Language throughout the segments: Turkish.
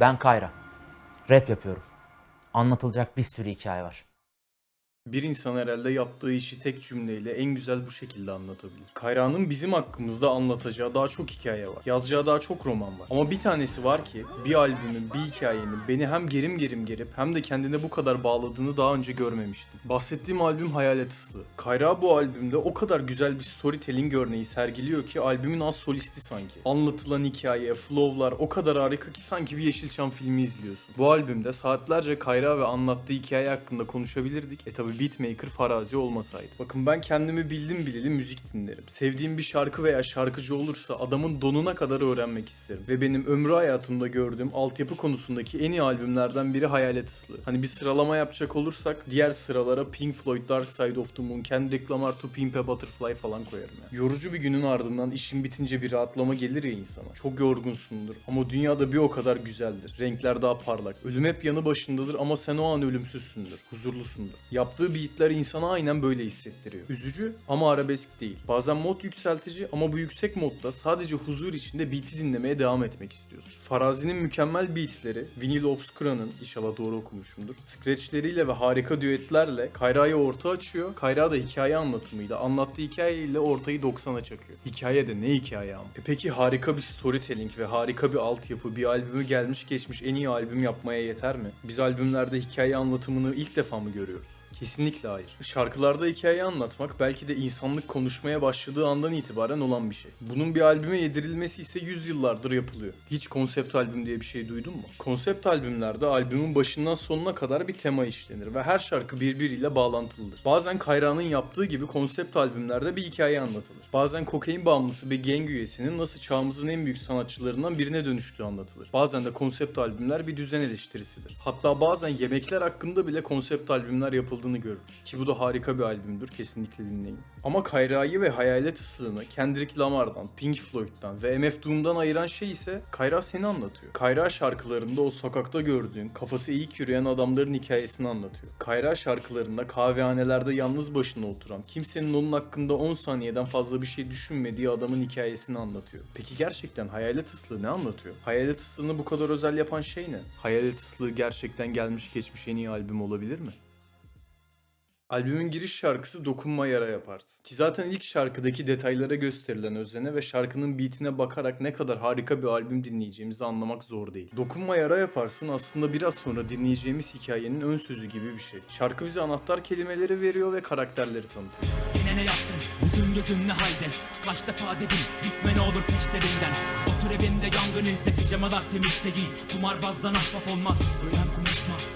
Ben Kayra. Rap yapıyorum. Anlatılacak bir sürü hikaye var. Bir insan herhalde yaptığı işi tek cümleyle en güzel bu şekilde anlatabilir. Kayra'nın bizim hakkımızda anlatacağı daha çok hikaye var. Yazacağı daha çok roman var. Ama bir tanesi var ki bir albümün, bir hikayenin beni hem gerim gerim gerip hem de kendine bu kadar bağladığını daha önce görmemiştim. Bahsettiğim albüm Hayalet Islı. Kayra bu albümde o kadar güzel bir storytelling örneği sergiliyor ki albümün az solisti sanki. Anlatılan hikaye, flowlar o kadar harika ki sanki bir Yeşilçam filmi izliyorsun. Bu albümde saatlerce Kayra ve anlattığı hikaye hakkında konuşabilirdik. E tabi beatmaker Farazi olmasaydı. Bakın ben kendimi bildim bileli müzik dinlerim. Sevdiğim bir şarkı veya şarkıcı olursa adamın donuna kadar öğrenmek isterim. Ve benim ömrü hayatımda gördüğüm altyapı konusundaki en iyi albümlerden biri Hayalet Islı. Hani bir sıralama yapacak olursak diğer sıralara Pink Floyd, Dark Side of the Moon, Kendrick Lamar, To Pimp a Butterfly falan koyarım yani. Yorucu bir günün ardından işin bitince bir rahatlama gelir ya insana. Çok yorgunsundur ama dünyada bir o kadar güzeldir. Renkler daha parlak. Ölüm hep yanı başındadır ama sen o an ölümsüzsündür. Huzurlusundur. Yaptığı beatler insana aynen böyle hissettiriyor. Üzücü ama arabesk değil. Bazen mod yükseltici ama bu yüksek modda sadece huzur içinde beat'i dinlemeye devam etmek istiyorsun. Farazi'nin mükemmel beatleri, Vinyl Obscura'nın inşallah doğru okumuşumdur. Scratchleriyle ve harika düetlerle Kayra'yı orta açıyor. Kayra da hikaye anlatımıyla, anlattığı hikayeyle ortayı 90'a çakıyor. Hikaye de ne hikaye ama. E peki harika bir storytelling ve harika bir altyapı bir albümü gelmiş geçmiş en iyi albüm yapmaya yeter mi? Biz albümlerde hikaye anlatımını ilk defa mı görüyoruz? Kesinlikle hayır. Şarkılarda hikaye anlatmak belki de insanlık konuşmaya başladığı andan itibaren olan bir şey. Bunun bir albüme yedirilmesi ise 100 yıllardır yapılıyor. Hiç konsept albüm diye bir şey duydun mu? Konsept albümlerde albümün başından sonuna kadar bir tema işlenir ve her şarkı birbiriyle bağlantılıdır. Bazen Kayra'nın yaptığı gibi konsept albümlerde bir hikaye anlatılır. Bazen kokain bağımlısı bir gang üyesinin nasıl çağımızın en büyük sanatçılarından birine dönüştüğü anlatılır. Bazen de konsept albümler bir düzen eleştirisidir. Hatta bazen yemekler hakkında bile konsept albümler yapıldığını görürüz. Ki bu da harika bir albümdür. Kesinlikle dinleyin. Ama Kayra'yı ve Hayalet Islığını Kendrick Lamar'dan, Pink Floyd'dan ve MF Doom'dan ayıran şey ise Kayra seni anlatıyor. Kayra şarkılarında o sokakta gördüğün, kafası eğik yürüyen adamların hikayesini anlatıyor. Kayra şarkılarında kahvehanelerde yalnız başına oturan, kimsenin onun hakkında 10 saniyeden fazla bir şey düşünmediği adamın hikayesini anlatıyor. Peki gerçekten Hayalet Islığı ne anlatıyor? Hayalet Islığını bu kadar özel yapan şey ne? Hayalet Islığı gerçekten gelmiş geçmiş en iyi albüm olabilir mi? Albümün giriş şarkısı Dokunma Yara Yaparsın. Ki zaten ilk şarkıdaki detaylara gösterilen özene ve şarkının beatine bakarak ne kadar harika bir albüm dinleyeceğimizi anlamak zor değil. Dokunma Yara Yaparsın aslında biraz sonra dinleyeceğimiz hikayenin ön sözü gibi bir şey. Şarkı bize anahtar kelimeleri veriyor ve karakterleri tanıtıyor. Yine ne yaptın? Yüzüm gözüm ne halde? Kaç defa dedim gitme ne olur peşlerinden Otur evinde yangın izle pijamalar temizse giy Kumarbazdan ahbap olmaz ölen konuşmaz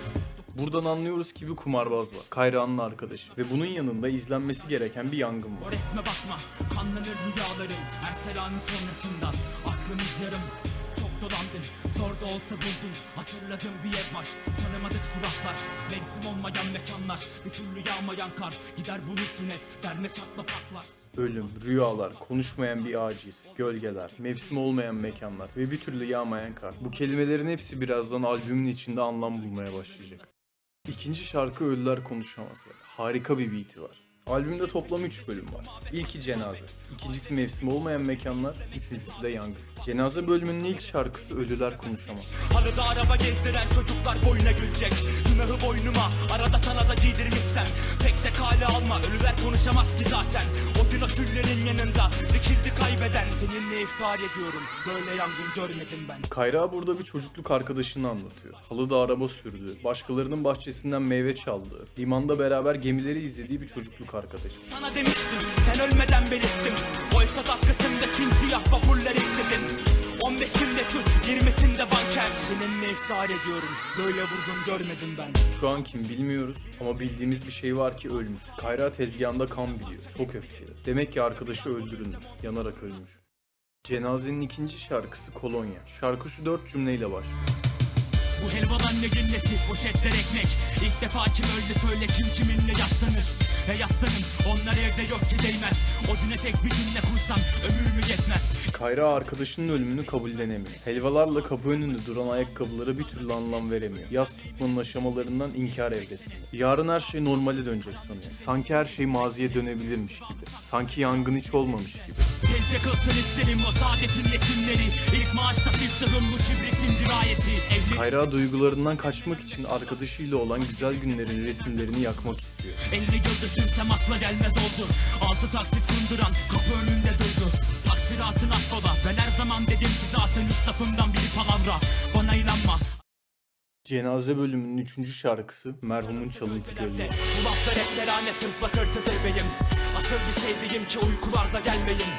Buradan anlıyoruz ki bir kumarbaz var. Kayra'nın arkadaşı. Ve bunun yanında izlenmesi gereken bir yangın var. O resme bakma. Kanlanır rüyaların Her selanın sonrasında. Aklımız yarım çok dolandın Zor da olsa buldun Hatırladığım bir ev var. Tanımadık suratlar. Mevsim olmayan mekanlar. Bir türlü yağmayan kar. Gider bulursun hep. Derme çatla patlar. Ölüm, rüyalar, konuşmayan bir aciz, gölgeler, mevsim olmayan mekanlar ve bir türlü yağmayan kar. Bu kelimelerin hepsi birazdan albümün içinde anlam bulmaya başlayacak. İkinci şarkı Ölüler Konuşamaz. Harika bir beat'i var. Albümde toplam 3 bölüm var. İlki cenaze, ikincisi mevsim olmayan mekanlar, üçüncüsü de yangın. Cenaze bölümünün ilk şarkısı Ölüler Konuşamaz. Halıda araba gezdiren çocuklar boyuna gülecek. Günahı boynuma arada sana da giydirmişsem. Pek de kale alma ölüler konuşamaz ki zaten. O gün o küllerin yanında dikildi kaybeden. Seninle iftar ediyorum böyle yangın görmedim ben. Kayra burada bir çocukluk arkadaşını anlatıyor. Halıda araba sürdüğü, başkalarının bahçesinden meyve çaldığı, limanda beraber gemileri izlediği bir çocukluk arkadaşı. Sana demiştim sen ölmeden belirttim. Oysa dakikasında simsiyah vapurları 15'inde suç 20'sinde banker Seninle iftar ediyorum böyle vurgun görmedim ben Şu an kim bilmiyoruz ama bildiğimiz bir şey var ki ölmüş. Kayra tezgahında kan biliyor. Çok öfkeli. Demek ki arkadaşı öldürülmüş. Yanarak ölmüş. Cenazenin ikinci şarkısı Kolonya. Şarkı şu dört cümleyle başlıyor. Bu helvadan ne nesi poşetler ekmek İlk defa kim öldü söyle kim kiminle yaşlanır He yaslanın onlar evde yok ki değmez O güne tek bir cümle kursam ömür mü yetmez Kayra arkadaşının ölümünü kabullenemiyor. Helvalarla kapı önünde duran ayakkabılara bir türlü anlam veremiyor. Yaz tutmanın aşamalarından inkar evresinde. Yarın her şey normale dönecek sanıyor. Sanki her şey maziye dönebilirmiş gibi. Sanki yangın hiç olmamış gibi. Tez yakılsın isterim o saadetin resimleri İlk maaşta siftahım bu kibritin dirayeti Evleri Duygularından kaçmak için arkadaşıyla olan güzel günlerin resimlerini yakmak istiyor. 50 yıl düşünsem akla gelmez oldu Altı taksit kunduran kapı önünde durdu Taksiratın affola Ben her zaman dedim ki zaten üç lafımdan biri palavra Bana inanma Cenaze bölümünün 3. şarkısı merhumun çalıntı gölgesi. Bu laflar hep terane sırf lakırtıdır benim Asıl bir şey diyeyim ki uykularda gelmeyin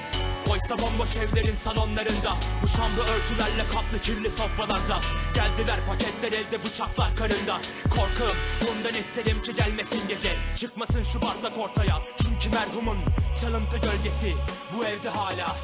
Oysa bomboş evlerin salonlarında Bu şamlı örtülerle kaplı kirli sofralarda Geldiler paketler elde bıçaklar karında Korkum bundan isterim ki gelmesin gece Çıkmasın şu bardak ortaya Çünkü merhumun çalıntı gölgesi Bu evde hala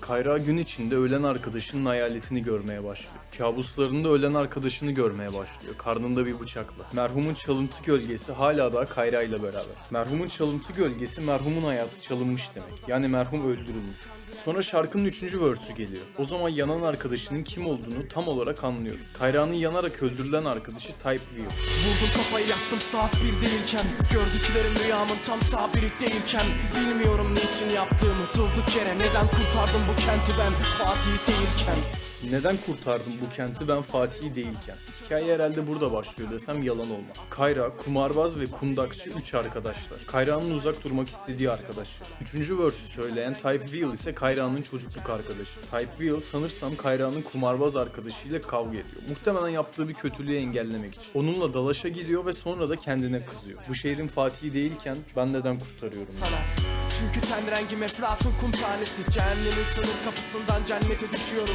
Kayra gün içinde ölen arkadaşının hayaletini görmeye başlıyor. Kabuslarında ölen arkadaşını görmeye başlıyor. Karnında bir bıçakla. Merhumun çalıntı gölgesi hala da Kayra ile beraber. Merhumun çalıntı gölgesi merhumun hayatı çalınmış demek. Yani merhum öldürülmüş. Sonra şarkının üçüncü verse'ü geliyor. O zaman yanan arkadaşının kim olduğunu tam olarak anlıyoruz. Kayra'nın yanarak öldürülen arkadaşı Type V. Vurdum kafayı yaktım saat bir değilken Gördüklerim rüyamın tam tabiri değilken Bilmiyorum niçin yaptığımı durduk yere Neden kurtardım bu kenti ben Fatih değilken Neden kurtardım bu kenti ben Fatih'i değilken? Hikaye herhalde burada başlıyor desem yalan olmaz. Kayra, kumarbaz ve kundakçı 3 arkadaşlar. Kayra'nın uzak durmak istediği arkadaşlar. Üçüncü verse'ü söyleyen Type Wheel ise Kayra'nın çocukluk arkadaşı. Type Wheel sanırsam Kayra'nın kumarbaz arkadaşıyla kavga ediyor. Muhtemelen yaptığı bir kötülüğü engellemek için. Onunla dalaşa gidiyor ve sonra da kendine kızıyor. Bu şehrin Fatih'i değilken ben neden kurtarıyorum? sana Çünkü ten rengim Eflatun kum tanesi Cehennemin sınır kapısından cennete düşüyorum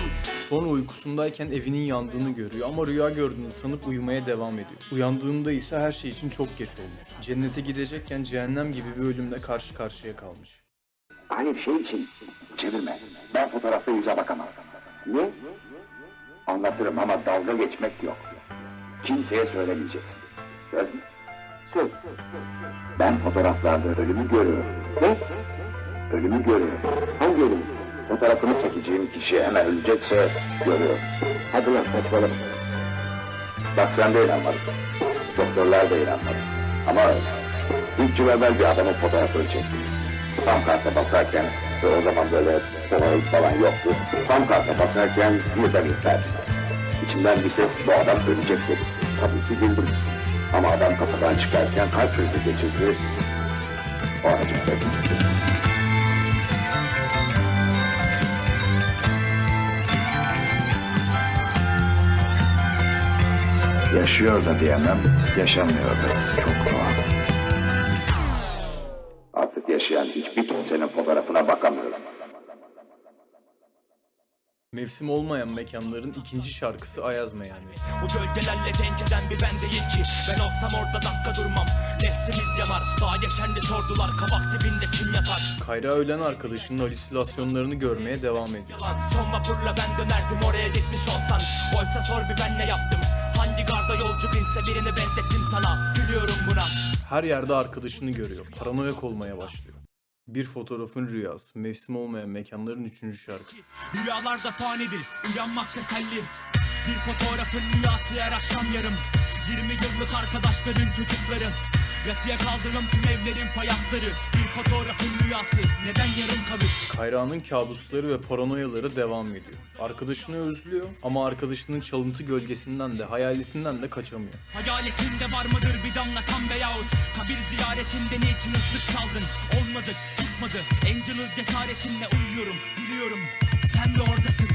Sonra uykusundayken evinin yandığını görüyor ama rüya gördüğünü sanıp uyumaya devam ediyor. Uyandığında ise her şey için çok geç olmuş. Cennete gidecekken cehennem gibi bir ölümle karşı karşıya kalmış. Hayır şey için çevirme. Ben fotoğrafta yüze bakamam. Niye? Anlatırım ama dalga geçmek yok. Kimseye söylemeyeceksin. Söz mü? Söz. Ben fotoğraflarda ölümü görüyorum. Ne? Ölümü görüyorum. Hangi ölümü? Fotoğrafını çekeceğim kişi hemen ölecekse görüyorum. Hadi lan saçmalama. Bak sen de inanmadın. Doktorlar da inanmadı. Ama üç yıl evvel bir adamın fotoğrafını çektim. Tam karta basarken ve o zaman böyle polaroid falan yoktu. Tam karta basarken birden ürper. İçimden bir ses bu adam ölecek dedi. Tabii ki güldüm. Ama adam kapıdan çıkarken kalp krizi geçirdi. Yaşıyor da diyemem, yaşamıyor da. Çok doğal. Artık yaşayan hiçbir kimsenin fotoğrafına bakamıyorum. Mevsim olmayan mekanların ikinci şarkısı Ayaz Meyhanesi. Bu gölgelerle denk eden bir ben değil ki. Ben olsam orada dakika durmam. Nefsimiz yanar. Daha geçen de sordular. Kabak dibinde kim yatar? Kayra ölen arkadaşının halüsinasyonlarını görmeye devam ediyor. Yalan. Son vapurla ben dönerdim oraya gitmiş olsan. Oysa sor bir ben ne yaptım? Hangi garda yolcu binse birini benzettim sana. Gülüyorum buna. Her yerde arkadaşını görüyor. Paranoyak olmaya başlıyor. Bir fotoğrafın rüyası. Mevsim olmayan mekanların üçüncü şarkısı. Rüyalarda fanidir, uyanmak teselli Bir fotoğrafın rüyası her akşam yarım 20 yıllık arkadaşların çocukları Yatıya kaldırım tüm evlerin fayasları Bir fotoğrafın rüyası. Neden yarım kalır? Kayra'nın kabusları ve paranoyaları devam ediyor. Arkadaşını özlüyor ama arkadaşının çalıntı gölgesinden de hayaletinden de kaçamıyor. Hayaletinde var mıdır bir damla kan veyahut Kabir ziyaretinde niçin ıslık çaldın? Olmadı tutmadı. Angel'ın cesaretinle uyuyorum biliyorum. Sen de oradasın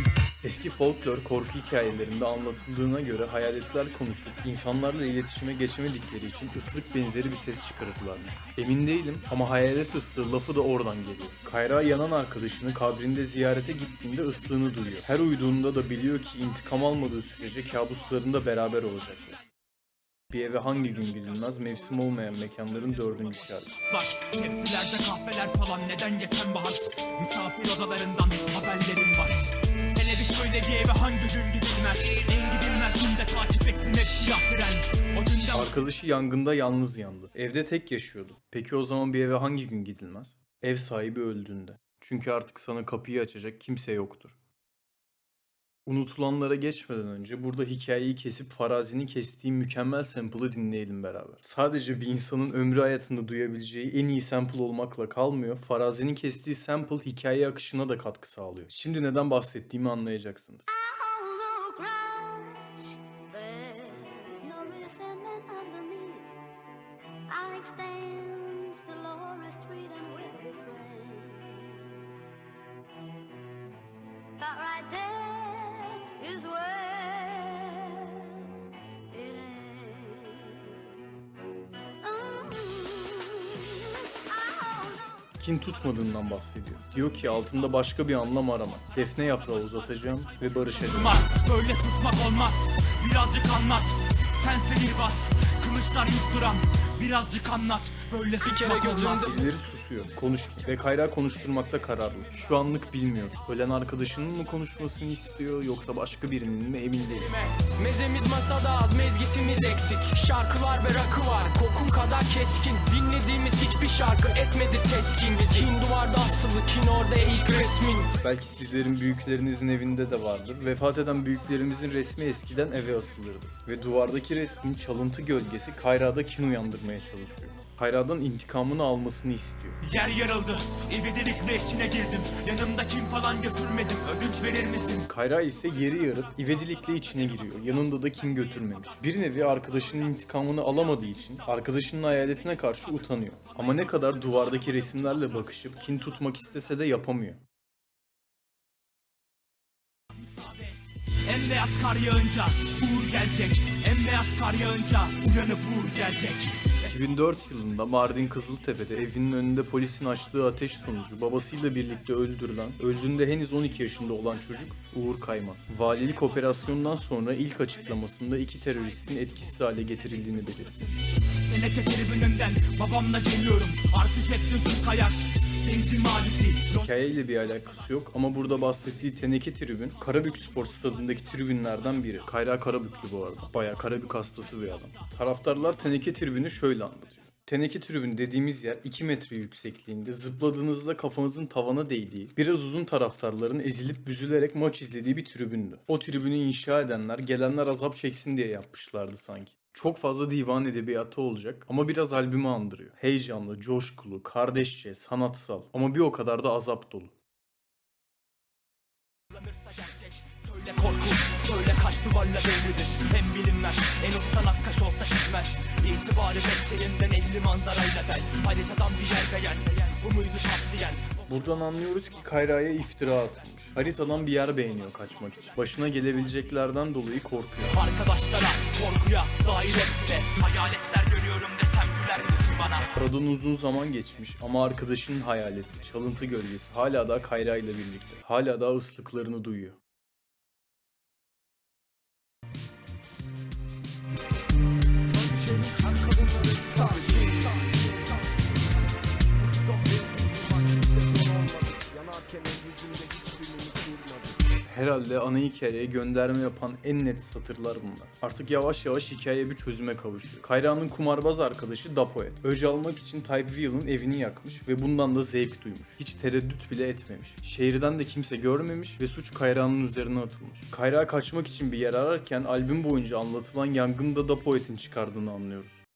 Eski folklor korku hikayelerinde anlatıldığına göre hayaletler konuşup insanlarla iletişime geçemedikleri için ıslık benzeri bir ses çıkarırlar. Emin değilim ama hayalet ıslığı lafı da oradan geliyor. Kayra yanan arkadaşını kabrinde ziyarete gittiğinde ıslığını duyuyor. Her uyuduğunda da biliyor ki intikam almadığı sürece kabuslarında beraber olacaklar. Bir eve hangi gün gidilmez mevsim olmayan mekanların dördüncü şarkısı. var Tepsilerde kahveler falan neden geçen bahar Misafir odalarından haberlerim var Söyle bir eve hangi gün gidilmez En gidilmez günde takip ettim hep siyah tren O günden Arkadaşı yangında yalnız yandı. Evde tek yaşıyordu. Peki o zaman bir eve hangi gün gidilmez? Ev sahibi öldüğünde. Çünkü artık sana kapıyı açacak kimse yoktur. Unutulanlara geçmeden önce burada hikayeyi kesip farazini kestiğim mükemmel sample'ı dinleyelim beraber. Sadece bir insanın ömrü hayatında duyabileceği en iyi sample olmakla kalmıyor. Farazinin kestiği sample hikaye akışına da katkı sağlıyor. Şimdi neden bahsettiğimi anlayacaksınız. Kin tutmadığından bahsediyor. Diyor ki altında başka bir anlam arama. Defne yaprağı uzatacağım ve barışacağım. Böyle susmak olmaz. Birazcık anlat. Sen sihirbaz Kılıçlar yutturan. Birazcık anlat. Böyle susmak olmaz. Birileri susuyor, konuşmuyor ve Kayra konuşturmakta kararlı. Şu anlık bilmiyoruz. Ölen arkadaşının mı konuşmasını istiyor yoksa başka birinin mi emin değiliz. Mezemiz masada az mezgitimiz eksik Şarkılar ve rakı var kokun kadar keskin Dinlediğimiz hiçbir şarkı etmedi teskin bizi Kin duvarda asılı kin orada ilk resmin Belki sizlerin büyüklerinizin evinde de vardır. Vefat eden büyüklerimizin resmi eskiden eve asılırdı. Ve duvardaki resmin çalıntı gölgesi Kayra'da kin uyandırmaya çalışıyor. Kayra'dan intikamını almasını istiyor. Yer yarıldı İvedilikle içine girdim Yanımda kim falan götürmedim Ödünç verir misin? Kayra ise yeri yarıp ivedilikle içine giriyor. Yanında da kim götürmemiş. Bir nevi arkadaşının intikamını alamadığı için arkadaşının hayaletine karşı utanıyor. Ama ne kadar duvardaki resimlerle bakışıp kin tutmak istese de yapamıyor. En beyaz kar yağınca Uğur gelecek En beyaz kar yağınca Uyanıp Uğur gelecek 2004 yılında Mardin Kızıltepe'de evinin önünde polisin açtığı ateş sonucu babasıyla birlikte öldürülen, öldüğünde henüz 12 yaşında olan çocuk Uğur Kaymaz. Valilik operasyonundan sonra ilk açıklamasında iki teröristin etkisiz hale getirildiğini belirtti. Teneke tribününden babamla geliyorum Artık hep gözüm kayar Hikayeyle bir alakası yok ama burada bahsettiği teneke tribün Karabük Spor Stadındaki tribünlerden biri. Kayra Karabüklü bu arada. Baya Karabük hastası bir adam. Taraftarlar teneke tribünü şöyle anlatıyor. Teneke tribün dediğimiz yer 2 metre yüksekliğinde zıpladığınızda kafanızın tavana değdiği, biraz uzun taraftarların ezilip büzülerek maç izlediği bir tribündü. O tribünü inşa edenler gelenler azap çeksin diye yapmışlardı sanki. Çok fazla divan edebiyatı olacak ama biraz albümü andırıyor. Heyecanlı, coşkulu, kardeşçe, sanatsal ama bir o kadar da azap dolu. Söyle korku Söyle kaç duvarla devridir Hem bilinmez En usta nakkaş olsa çizmez İtibarı beş yerinden elli manzarayla del Haritadan bir yer beğen Bu muydu tavsiyen Buradan anlıyoruz ki Kayra'ya iftira atılmış. Haritadan bir yer beğeniyor kaçmak için. Başına gelebileceklerden dolayı korkuyor. Arkadaşlara korkuya dair hepsine Hayaletler görüyorum desem güler misin bana Aradan uzun zaman geçmiş ama arkadaşının hayaleti, çalıntı gölgesi hala da Kayra ile birlikte. Hala da ıslıklarını duyuyor. Herhalde ana hikayeye gönderme yapan en net satırlar bunlar. Artık yavaş yavaş hikaye bir çözüme kavuşuyor. Kayra'nın kumarbaz arkadaşı Dapoet. Öc almak için Type Wheel'ın evini yakmış ve bundan da zevk duymuş. Hiç tereddüt bile etmemiş. Şehirden de kimse görmemiş ve suç Kayra'nın üzerine atılmış. Kayra kaçmak için bir yer ararken albüm boyunca anlatılan yangında Dapoet'in çıkardığını anlıyoruz.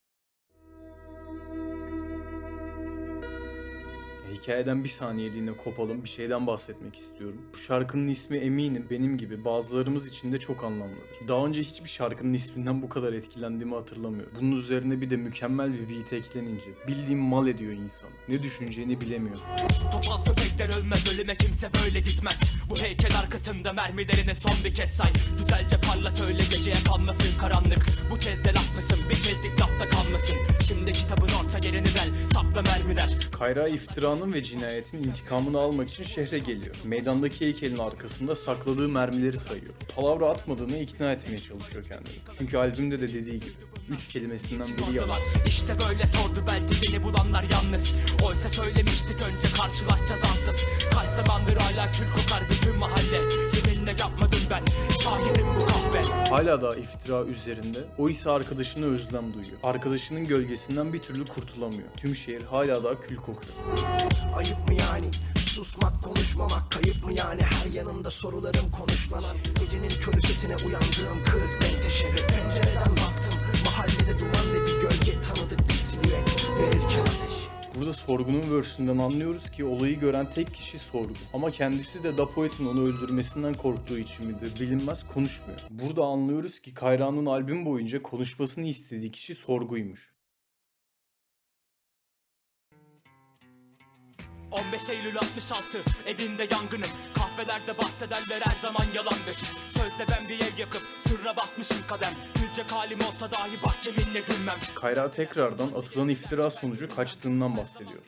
Hikayeden bir saniyeliğine kopalım bir şeyden bahsetmek istiyorum. Bu şarkının ismi eminim benim gibi bazılarımız için de çok anlamlıdır. Daha önce hiçbir şarkının isminden bu kadar etkilendiğimi hatırlamıyorum. Bunun üzerine bir de mükemmel bir beat eklenince bildiğim mal ediyor insan. Ne düşüneceğini bilemiyorsun. Topal köpekler ölmez ölüme kimse böyle gitmez Bu heykel arkasında mermilerini son bir kez say Güzelce parlat öyle geceye kalmasın karanlık Bu kez de laf bir kezdik lafta kalmasın sapla mermiler Kayra iftiranın ve cinayetin intikamını almak için şehre geliyor. Meydandaki heykelin arkasında sakladığı mermileri sayıyor. Palavra atmadığını ikna etmeye çalışıyor kendini. Çünkü albümde de dediği gibi. Üç kelimesinden biri yalan. İşte böyle sordu belki seni bulanlar yalnız Oysa söylemiştik önce karşılaşacağız ansız Kaç zamandır hala kül kokar bütün mahalle Yeminle yapmadım ben şahidim bu kahve Hala da iftira üzerinde. O ise arkadaşına özlem duyuyor. Arkadaşının gölgesinden bir türlü kurtulamıyor. Tüm şehir hala da kül kokuyor. Ayıp mı yani? Susmak konuşmamak kayıp mı yani? Her yanımda sorularım konuşlanan Gecenin körü sesine uyandığım kırık menteşe Pencereden baktım mahallede duman ve Burada sorgunun versünden anlıyoruz ki olayı gören tek kişi sorgu. Ama kendisi de Dapoet'in onu öldürmesinden korktuğu için midir bilinmez konuşmuyor. Burada anlıyoruz ki Kayra'nın albüm boyunca konuşmasını istediği kişi sorguymuş. 15 Eylül 66 evinde yangınım Kahvelerde bahsederler her zaman yalandır Sözde ben bir ev yakıp sırra basmışım kadem Gülecek halim olsa dahi bak yeminle gülmem Kayra tekrardan atılan iftira sonucu kaçtığından bahsediyor.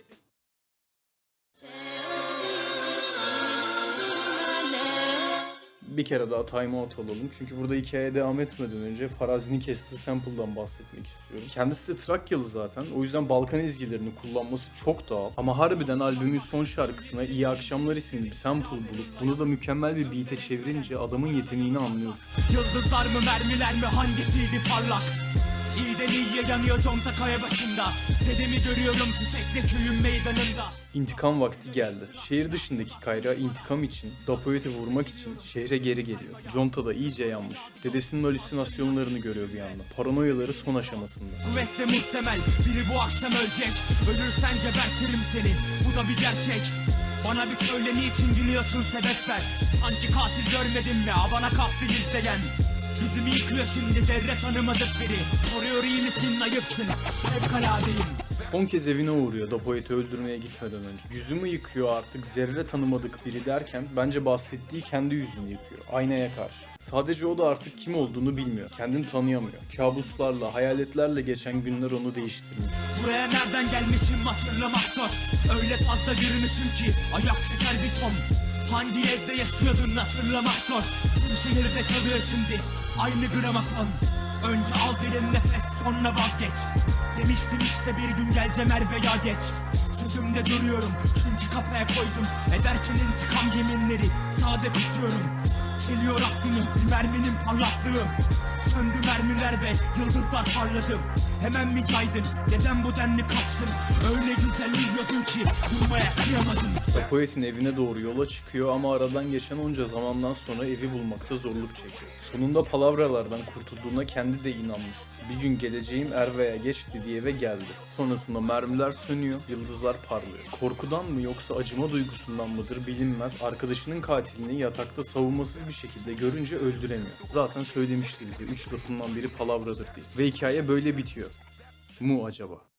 Bir kere daha time out alalım. Çünkü burada hikayeye devam etmeden önce Farazi'nin kestiği sample'dan bahsetmek istiyorum. Kendisi de Trakyalı zaten. O yüzden Balkan ezgilerini kullanması çok doğal. Ama harbiden albümün son şarkısına İyi Akşamlar isimli bir sample bulup bunu da mükemmel bir beat'e çevirince adamın yeteneğini anlıyoruz. Yıldızlar mı mermiler mi hangisiydi parlak İyiden iyiye yanıyor conta kaya başında Dedemi görüyorum Tüfekli köyün meydanında İntikam vakti geldi. Şehir dışındaki Kayra intikam için, Dapoet'i vurmak için şehre geri geliyor. Conta da iyice yanmış. Dedesinin halüsinasyonlarını görüyor bir yandan. Paranoyaları son aşamasında. Kuvvetle muhtemel biri bu akşam ölecek Ölürsen gebertirim seni bu da bir gerçek Bana bir söyle niçin gülüyorsun sebep ver Sanki katil görmedin mi ha bana katil izleyen Yüzümü yıkıyor şimdi zerre tanımadık biri Soruyor iyi misin ayıpsın Fevkaladeyim Son kez evine uğruyor Dapoet'i öldürmeye gitmeden önce. Yüzümü yıkıyor artık zerre tanımadık biri derken bence bahsettiği kendi yüzünü yıkıyor. Aynaya karşı. Sadece o da artık kim olduğunu bilmiyor. Kendini tanıyamıyor. Kabuslarla, hayaletlerle geçen günler onu değiştirmiyor. Buraya nereden gelmişim hatırlamak zor Öyle fazla yürümüşüm ki ayak çeker bir ton Hangi evde yaşıyordun hatırlamak zor. Bu şehirde çalıyor şimdi aynı gramofon. Önce al derin nefes sonra vazgeç. Demiştim işte bir gün geleceğim er veya geç. Sözümde duruyorum çünkü kafaya koydum. Ederken intikam yeminleri sade kusuyorum. Çeliyor aklını bir merminin parlaklığı. Söndü mermiler ve yıldızlar parladım Hemen mi caydın neden bu denli kaçtın Öyle güzel uyuyordun ki durmaya kıyamadın Dapoet'in evine doğru yola çıkıyor ama aradan geçen onca zamandan sonra evi bulmakta zorluk çekiyor. Sonunda palavralardan kurtulduğuna kendi de inanmış. Bir gün geleceğim er veya geç dediği eve geldi. Sonrasında mermiler sönüyor, yıldızlar parlıyor. Korkudan mı yoksa acıma duygusundan mıdır bilinmez. Arkadaşının katilini yatakta savunmasız bir şekilde görünce öldüremiyor. Zaten söylemişti bize. Üç lafından biri palavradır diye. Ve hikaye böyle bitiyor. Mu acaba?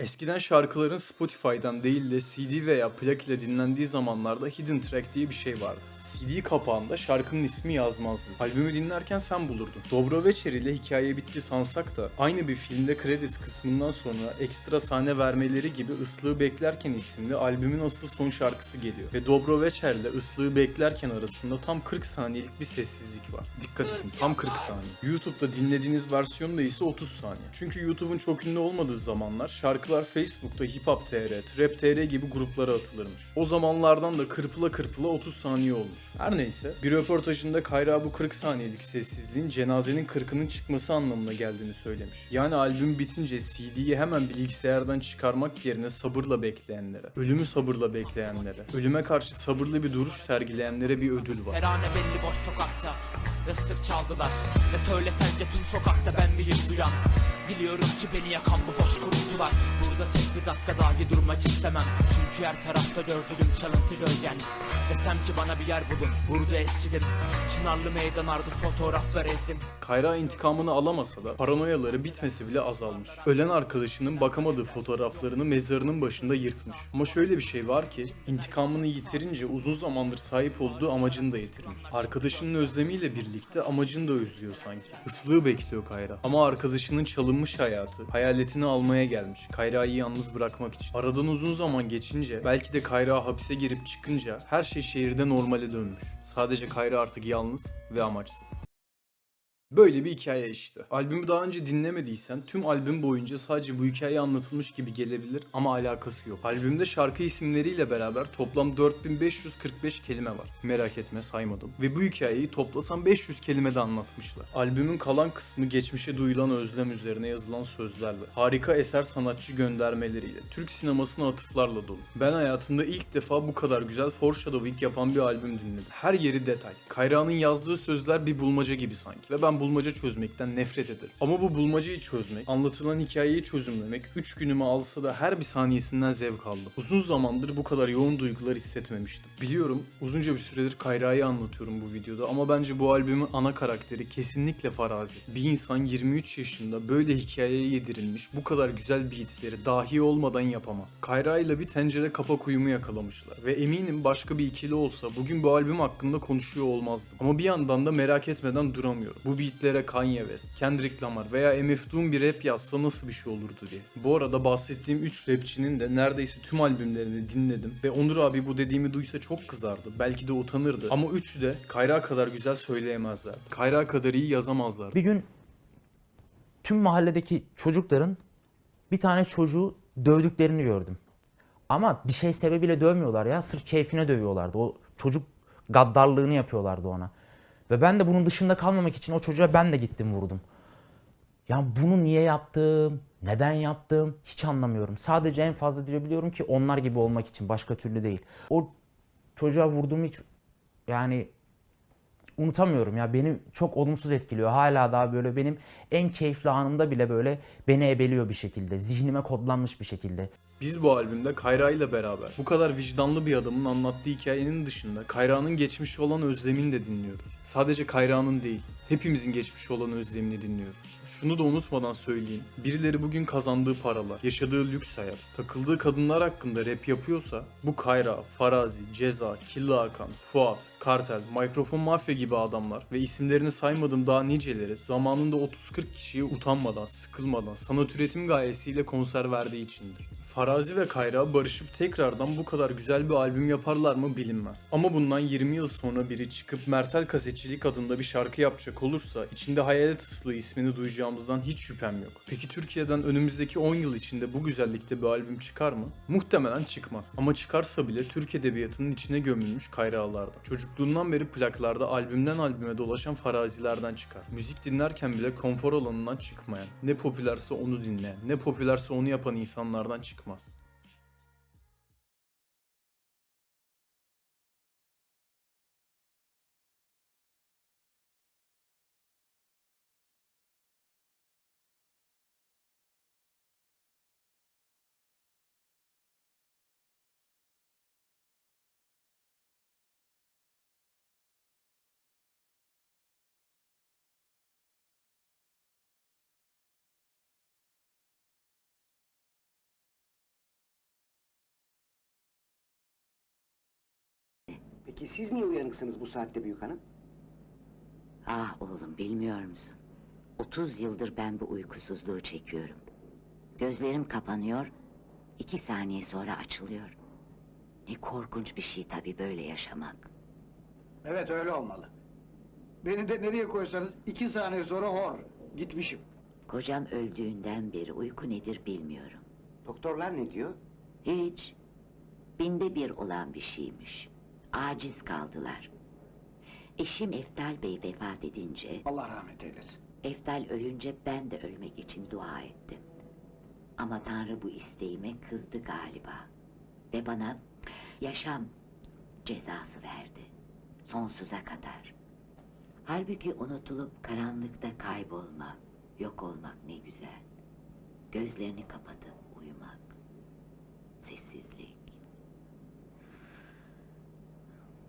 Eskiden şarkıların Spotify'dan değil de CD veya plak ile dinlendiği zamanlarda hidden track diye bir şey vardı. CD kapağında şarkının ismi yazmazdı. Albümü dinlerken sen bulurdun. Dobro Večer ile hikaye bitti sansak da aynı bir filmde credits kısmından sonra ekstra sahne vermeleri gibi Islığı Beklerken isimli albümün asıl son şarkısı geliyor. Ve Dobro Večer ile Islığı Beklerken arasında tam 40 saniyelik bir sessizlik var. Dikkat edin tam 40 saniye. YouTube'da dinlediğiniz versiyonda ise 30 saniye. Çünkü YouTube'un çok ünlü olmadığı zamanlar şarkılar Facebook'ta Hip Hop TR, Trap TR gibi gruplara atılırmış. O zamanlardan da kırpıla kırpıla 30 saniye olmuş. Her neyse bir röportajında Kayra bu 40 saniyelik sessizliğin cenazenin 40'ının çıkması anlamına geldiğini söylemiş. Yani albüm bitince CD'yi hemen bilgisayardan çıkarmak yerine sabırla bekleyenlere, ölümü sabırla bekleyenlere, ölüme karşı sabırlı bir duruş sergileyenlere bir ödül var. Terane belli boş sokakta Islık çaldılar Ve söyle tüm sokakta ben miyim duyan Biliyorum ki beni yakan bu boş kuruntular Burada tek bir dakika dahi durmak istemem Çünkü her tarafta gördüğüm çalıntı gölgen Desem ki bana bir yer bulun Burada eskidim Çınarlı meydan ardı fotoğraflar ezdim Kayra intikamını alamasa da paranoyaları bitmesi bile azalmış. Ölen arkadaşının bakamadığı fotoğraflarını mezarının başında yırtmış. Ama şöyle bir şey var ki intikamını yitirince uzun zamandır sahip olduğu amacını da yitirmiş. Arkadaşının özlemiyle birlikte amacını da özlüyor sanki. Islığı bekliyor Kayra. Ama arkadaşının çalınmış hayatı hayaletini almaya gelmiş. Kayra'yı yalnız bırakmak için. Aradan uzun zaman geçince belki de Kayra hapise girip çıkınca her şey şehirde normale dönmüş. Sadece Kayra artık yalnız ve amaçsız. Böyle bir hikaye işte. Albümü daha önce dinlemediysen tüm albüm boyunca sadece bu hikaye anlatılmış gibi gelebilir ama alakası yok. Albümde şarkı isimleriyle beraber toplam 4545 kelime var. Merak etme saymadım. Ve bu hikayeyi toplasam 500 kelimede anlatmışlar. Albümün kalan kısmı geçmişe duyulan özlem üzerine yazılan sözlerle, harika eser sanatçı göndermeleriyle, Türk sinemasına atıflarla dolu. Ben hayatımda ilk defa bu kadar güzel foreshadowing yapan bir albüm dinledim. Her yeri detay. Kayra'nın yazdığı sözler bir bulmaca gibi sanki. Ve ben bulmaca çözmekten nefret ederim. Ama bu bulmacayı çözmek, anlatılan hikayeyi çözümlemek 3 günümü alsa da her bir saniyesinden zevk aldım. Uzun zamandır bu kadar yoğun duygular hissetmemiştim. Biliyorum uzunca bir süredir Kayra'yı anlatıyorum bu videoda ama bence bu albümün ana karakteri kesinlikle Farazi. Bir insan 23 yaşında böyle hikayeye yedirilmiş bu kadar güzel beatleri dahi olmadan yapamaz. Kayra ile bir tencere kapak uyumu yakalamışlar ve eminim başka bir ikili olsa bugün bu albüm hakkında konuşuyor olmazdım. Ama bir yandan da merak etmeden duramıyorum. Bu beatlere Kanye West, Kendrick Lamar veya MF Doom bir rap yazsa nasıl bir şey olurdu diye. Bu arada bahsettiğim 3 rapçinin de neredeyse tüm albümlerini dinledim ve Onur abi bu dediğimi duysa çok kızardı. Belki de utanırdı. Ama üçü de Kayra kadar güzel söyleyemezler. Kayra kadar iyi yazamazlar. Bir gün tüm mahalledeki çocukların bir tane çocuğu dövdüklerini gördüm. Ama bir şey sebebiyle dövmüyorlar ya. Sırf keyfine dövüyorlardı. O çocuk gaddarlığını yapıyorlardı ona. Ve ben de bunun dışında kalmamak için o çocuğa ben de gittim vurdum. Ya bunu niye yaptım? Neden yaptım? Hiç anlamıyorum. Sadece en fazla diyebiliyorum ki onlar gibi olmak için. Başka türlü değil. O çocuğa vurduğumu hiç yani unutamıyorum ya. Beni çok olumsuz etkiliyor. Hala daha böyle benim en keyifli anımda bile böyle beni ebeliyor bir şekilde. Zihnime kodlanmış bir şekilde. Biz bu albümde Kayra ile beraber bu kadar vicdanlı bir adamın anlattığı hikayenin dışında Kayra'nın geçmişi olan özlemini de dinliyoruz. Sadece Kayra'nın değil, hepimizin geçmişi olan özlemini dinliyoruz. Şunu da unutmadan söyleyeyim. Birileri bugün kazandığı paralar, yaşadığı lüks hayat, takıldığı kadınlar hakkında rap yapıyorsa bu Kayra, Farazi, Ceza, Killa Hakan, Fuat, Kartel, Mikrofon Mafya gibi adamlar ve isimlerini saymadığım daha niceleri zamanında 30-40 kişiye utanmadan, sıkılmadan, sanat üretim gayesiyle konser verdiği içindir. Farazi ve Kayra barışıp tekrardan bu kadar güzel bir albüm yaparlar mı bilinmez. Ama bundan 20 yıl sonra biri çıkıp Mertel Kasetçilik adında bir şarkı yapacak olursa içinde Hayalet Islığı ismini duyacağımızdan hiç şüphem yok. Peki Türkiye'den önümüzdeki 10 yıl içinde bu güzellikte bir albüm çıkar mı? Muhtemelen çıkmaz. Ama çıkarsa bile Türk Edebiyatı'nın içine gömülmüş Kayralardan. Çocukluğundan beri plaklarda albümden albüme dolaşan farazilerden çıkar. Müzik dinlerken bile konfor alanından çıkmayan, ne popülerse onu dinleyen, ne popülerse onu yapan insanlardan çıkmaz. Peki siz niye uyanıksınız bu saatte büyük hanım? Ah oğlum bilmiyor musun? 30 yıldır ben bu uykusuzluğu çekiyorum. Gözlerim kapanıyor, iki saniye sonra açılıyor. Ne korkunç bir şey tabii böyle yaşamak. Evet öyle olmalı. Beni de nereye koysanız iki saniye sonra hor. Gitmişim. Kocam öldüğünden beri uyku nedir bilmiyorum. Doktorlar ne diyor? Hiç. Binde bir olan bir şeymiş. Aciz kaldılar. Eşim Eftal Bey vefat edince, Allah rahmet eylesin. Eftal ölünce ben de ölmek için dua ettim. Ama Tanrı bu isteğime kızdı galiba. Ve bana yaşam cezası verdi. Sonsuza kadar. Halbuki unutulup karanlıkta kaybolmak, yok olmak ne güzel. Gözlerini kapatıp uyumak. Sessizlik.